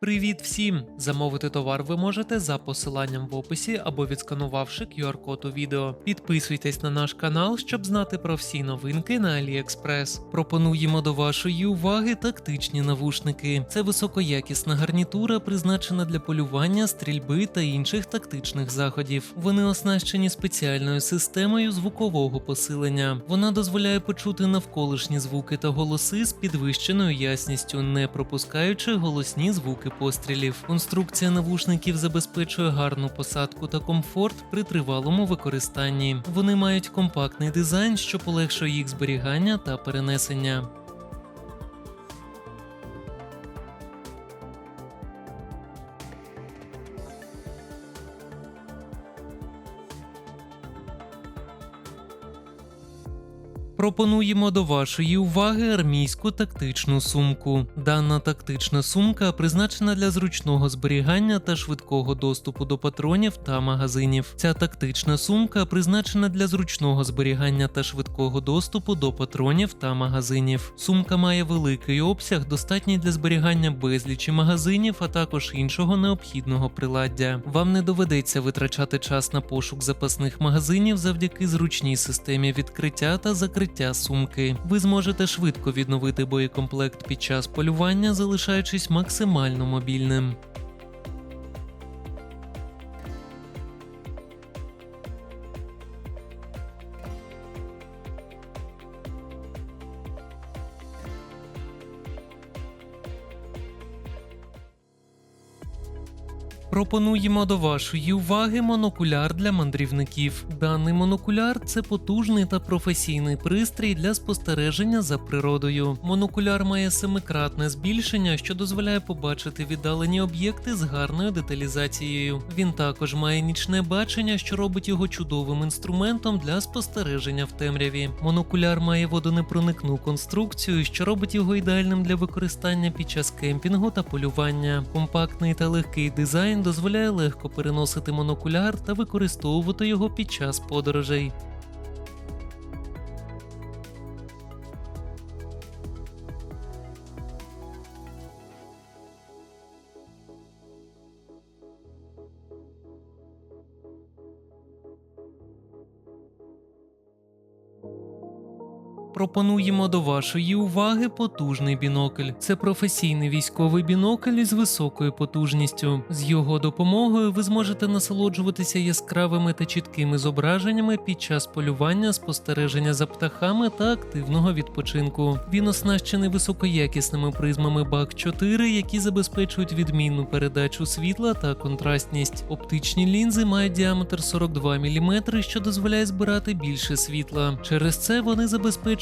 Привіт всім! Замовити товар ви можете за посиланням в описі або відсканувавши QR-код у відео. Підписуйтесь на наш канал, щоб знати про всі новинки на AliExpress. Пропонуємо до вашої уваги тактичні навушники. Це високоякісна гарнітура, призначена для полювання, стрільби та інших тактичних заходів. Вони оснащені спеціальною системою звукового посилення. Вона дозволяє почути навколишні звуки та голоси з підвищеною ясністю, не пропускаючи голосні звуки пострілів. Конструкція навушників забезпечує гарну посадку та комфорт при тривалому використанні. Вони мають компактний дизайн, що полегшує їх зберігання та перенесення. Пропонуємо до вашої уваги армійську тактичну сумку. Дана тактична сумка призначена для зручного зберігання та швидкого доступу до патронів та магазинів. Ця тактична сумка призначена для зручного зберігання та швидкого доступу до патронів та магазинів. Сумка має великий обсяг, достатній для зберігання безлічі магазинів, а також іншого необхідного приладдя. Вам не доведеться витрачати час на пошук запасних магазинів завдяки зручній системі відкриття та закриття сумки. Ви зможете швидко відновити боєкомплект під час полювання, залишаючись максимально мобільним. Пропонуємо до вашої уваги монокуляр для мандрівників. Даний монокуляр це потужний та професійний пристрій для спостереження за природою. Монокуляр має семикратне збільшення, що дозволяє побачити віддалені об'єкти з гарною деталізацією. Він також має нічне бачення, що робить його чудовим інструментом для спостереження в темряві. Монокуляр має водонепроникну конструкцію, що робить його ідеальним для використання під час кемпінгу та полювання. Компактний та легкий дизайн дозволяє легко переносити монокуляр та використовувати його під час подорожей. Пропонуємо до вашої уваги потужний бінокль. Це професійний військовий бінокль із високою потужністю. З його допомогою ви зможете насолоджуватися яскравими та чіткими зображеннями під час полювання, спостереження за птахами та активного відпочинку. Він оснащений високоякісними призмами BAC 4, які забезпечують відмінну передачу світла та контрастність. Оптичні лінзи мають діаметр 42 мм, що дозволяє збирати більше світла. Через це вони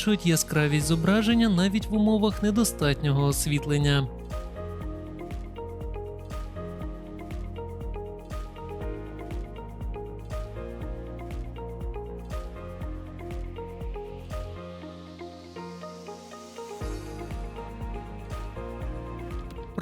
забезпечують яскравість зображення навіть в умовах недостатнього освітлення.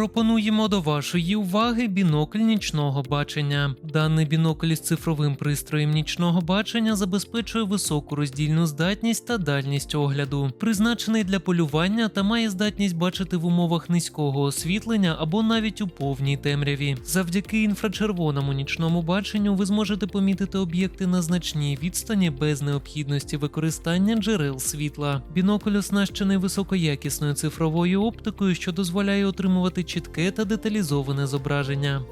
Пропонуємо до вашої уваги бінокль нічного бачення. Даний бінокль із цифровим пристроєм нічного бачення забезпечує високу роздільну здатність та дальність огляду, призначений для полювання та має здатність бачити в умовах низького освітлення або навіть у повній темряві. Завдяки інфрачервоному нічному баченню ви зможете помітити об'єкти на значній відстані без необхідності використання джерел світла. Бінокль оснащений високоякісною цифровою оптикою, що дозволяє отримувати чітке та деталізоване зображення.